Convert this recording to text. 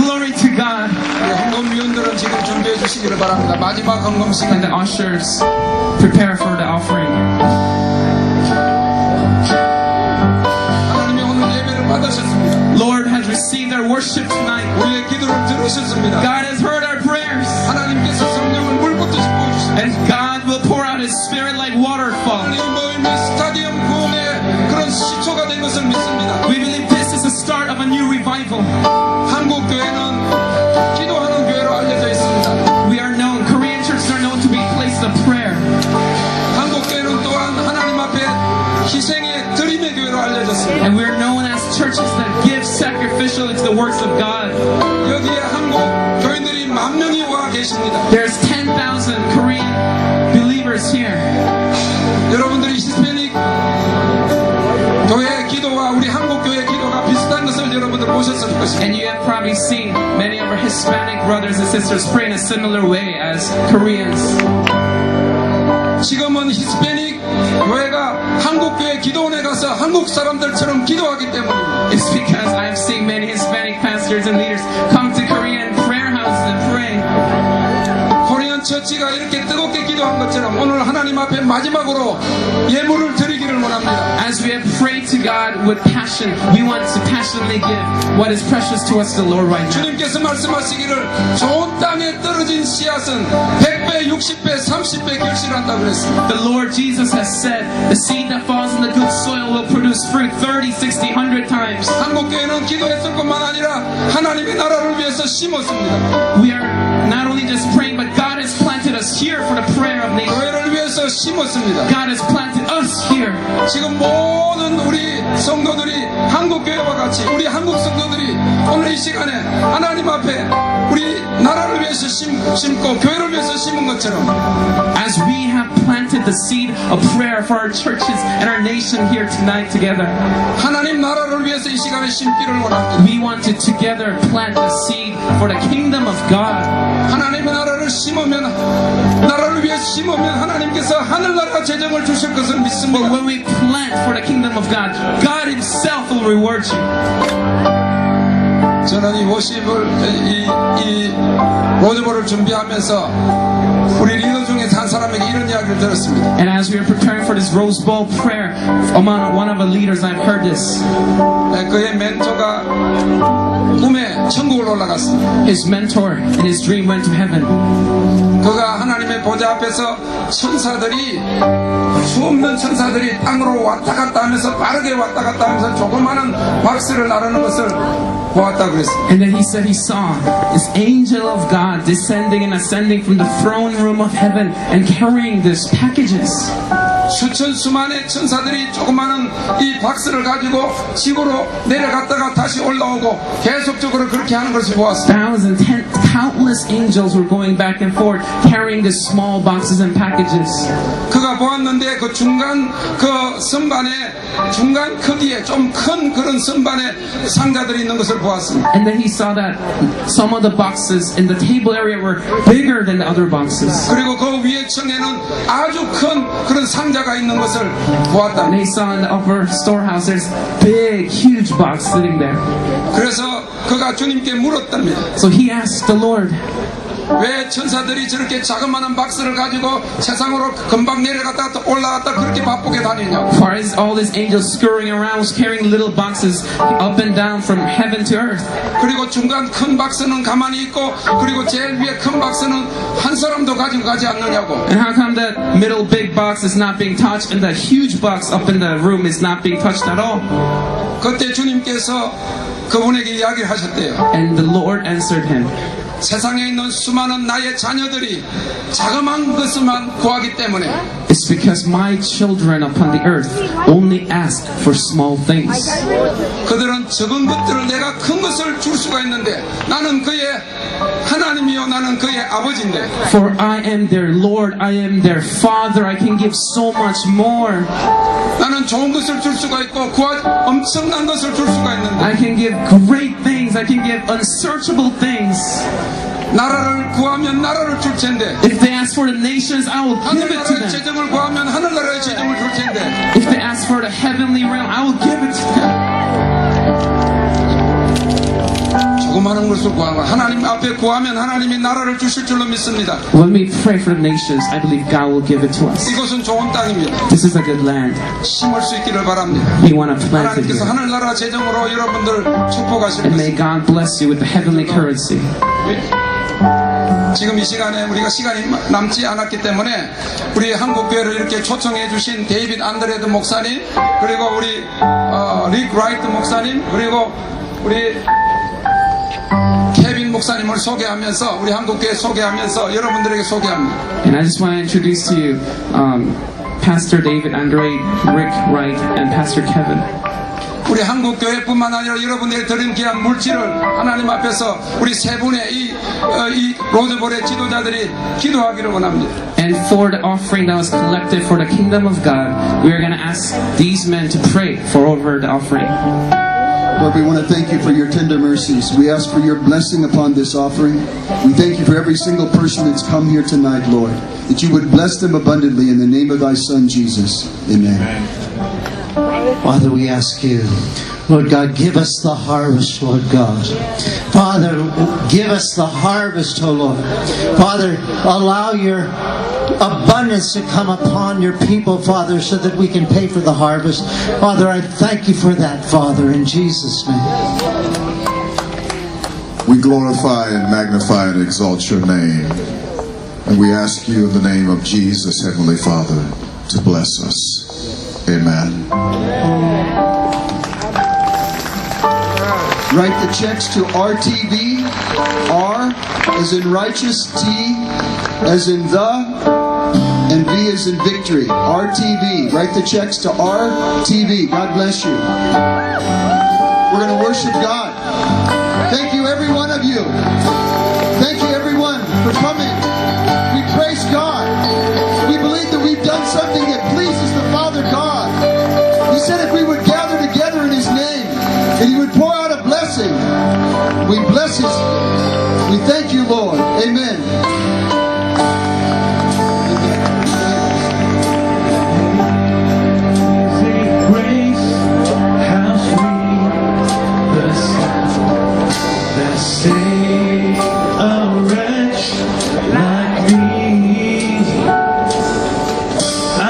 Glory to God. 우리 헌금위원들은 지금 준비해 주시기를 바랍니다. 마지막 헌금 And 시간. the ushers prepare for the offering. 하나님이 오늘 예배를 받으셨습니다. Lord has received our worship tonight. 우리의 기도를 들으셨습니다. God has heard our prayers. 하나님께서 성령을 물붓듯이 부어주셨습니다. And God will pour out His Spirit like waterfall. 이 모임이 스타디움 구원의 그런 시초가 된 것을 믿습니다. We believe this is the start of a new revival. 한국 교회는 기도하는 교회로 알려져 있습니다. We are known, Korean churches are known to be a place of prayer. 한국 교회는 또한 하나님 앞에 희생의 드림의 교회로 알려졌습니다. And we are known as churches that give sacrificially to the works of God. 여기에 한국 교인들이 만 명이 와 계십니다. There's 10,000 Korean believers here. 여러분들이 히스패닉 교회 And you have probably seen many of our Hispanic brothers and sisters pray in a similar way as Koreans. 지금은 히스패닉 교회가 한국 교회 기도원에 가서 한국 사람들처럼 기도하기 때문입니다. It's because I've seen many Hispanic pastors and leaders come to Korean prayer houses and pray. 코리안 처치가 이렇게 뜨겁게 기도한 것처럼 오늘 하나님 앞에 마지막으로 예물을 드리기를 원합니다. As we have prayed to God with passion, we want to passionately give what is precious to us, the Lord, right now. 주님께서 말씀하시기를 좋은 땅에 떨어진 씨앗은 100배, 60배, 30배 결실한다고 그랬습니다. The Lord Jesus has said, the seed that falls in the good soil will produce fruit 30, 60, 100 times. 한국교회는 기도했을 뿐만 아니라 하나님의 나라를 위해서 심었습니다. We are not only just praying, but God has planted us here for the prayer of nations. 심었습니다. God has planted us here. 지금 모든 우리 성도들이 한국교회와 같이 우리 한국 성도들이 오늘 이 시간에 하나님 앞에 우리 나라를 위해서 심, 심고 교회를 위해서 심은 것처럼 As we have planted the seed of prayer for our churches and our nation here tonight together, 하나님 나라를 위해서 이 시간에 심기를 원합니다. we want to together plant the seed for the kingdom of God. 하나님의 나라를 심으면 나라를 위해서 심으면 하나님께서 하늘나라 재정을 주실 것을 But 믿습니다. when we plant for the kingdom of God, God Himself will reward you. 저는 이 워십을 이, 이 로즈볼을 준비하면서 우리 리더 중에서 한 사람에게 이런 이야기를 들었습니다. And as we are preparing for this Rose Bowl prayer, among one of the leaders, I've heard this. 네, 그의 멘토가 꿈에 천국을 올라갔습니다. His mentor in his dream went to heaven. 그가 하나님의 보좌 앞에서 천사들이 수없는 천사들이 땅으로 왔다 갔다 하면서 빠르게 왔다 갔다 하면서 조그마한 박스를 나르는 것을 보았다 그랬습니다. And then he said he saw this angel of God descending and ascending from the throne room of heaven and carrying these packages. 수천 수만의 천사들이 조그마한 이 박스를 가지고 지구로 내려갔다가 다시 올라오고 계속적으로 그렇게 하는 것을 보았습니다. Thousands, ten, countless angels were going back and forth carrying these small boxes and packages. 그가 보았는데 그 중간 그 선반에 중간 크기에 좀 큰 그런 선반에 상자들이 있는 것을 보았습니다. And then he saw that some of the boxes in the table area were bigger than the other boxes. 그리고 그 위에 층에는 아주 큰 그런 상자가 있는 것을 보았다. And he saw in the upper storehouse there's big, huge box sitting there. 그래서 so he asked the Lord. 왜 천사들이 저렇게 자그마한 박스를 가지고 세상으로 금방 내려갔다 또 올라갔다 그렇게 바쁘게 다니냐고. Why is all these angels scurrying around carrying little boxes up and down from heaven to earth? 그리고 중간 큰 박스는 가만히 있고 그리고 제일 위에 큰 박스는 한 사람도 가지고 가지 않느냐고. And how come that middle big box is not being touched and the huge box up in the room is not being touched at all? 그때 주님께서 그분에게 이야기를 하셨대요. And the Lord answered him, 세상에 있는 수많은 나의 자녀들이 자그마한 것만 구하기 때문에 It's because my children upon the earth only ask for small things. 그들은 적은 것들을 내가 큰 것을 줄 수가 있는데 나는 그의 하나 님이요 나는 그의 아버지인데 For I am their Lord, I am their Father, I can give so much more. 나는 좋은 것을 줄 수가 있고 구하 엄청난 것을 줄 수가 있는데 I can give great things, I can give unsearchable things. 나라를 구하면 나라를 줄 텐데 If they ask for the nations, I will give it to 하늘나라의 them. 재정을 구하면 하늘나라의 재정을 줄 텐데 If they ask for the heavenly realm, I will give it to them. 조그마한 것을 구하고 하나님 앞에 구하면 하나님이 나라를 주실 줄로 믿습니다. When we pray for the nations, I believe God will give it to us. 이곳은 좋은 땅입니다. This is a good land. 심을 수 있기를 바랍니다. We want to plant it 하나님께서. 하늘나라 재정으로 여러분들 축복하실 And may 것입니다. God bless you with the heavenly currency. 지금 이 시간에 우리가 시간이 남지 않았기 때문에 우리 한국 교회를 이렇게 초청해 주신 데이빗 안드레드 목사님 그리고 우리 어, 릭 라이트 목사님 그리고 우리 목사님을 소개하면서 우리 한국교회 소개하면서 여러분들에게 소개합니다. And I just want to introduce to you um, Pastor David Andre, Rick Wright, and Pastor Kevin. 우리 한국 교회뿐만 아니라 여러분들이 드린 귀한 물질을 하나님 앞에서 우리 세 분의 이, 어, 이 로드볼의 지도자들이 기도하기를 원합니다. And for the offering that was collected for the kingdom of God, we are going to ask these men to pray for over the offering. Lord, we want to thank you for your tender mercies. We ask for your blessing upon this offering. We thank you for every single person that's come here tonight, Lord, that you would bless them abundantly in the name of thy Son, Jesus. Amen. Father, we ask you, Lord God, give us the harvest, Lord God. Father, give us the harvest, oh Lord. Father, allow your abundance to come upon your people, Father, so that we can pay for the harvest. Father, I thank you for that, Father, in Jesus' name. We glorify and magnify and exalt your name. And we ask you in the name of Jesus, Heavenly Father, to bless us. Amen. Write the checks to RTV, R as in righteous, T as in the, and V is in victory. RTV. Write the checks to RTV. God bless you. We're going to worship God. Thank you, every one of you. Thank you, everyone, for coming. We praise God. We believe that we've done something that pleases.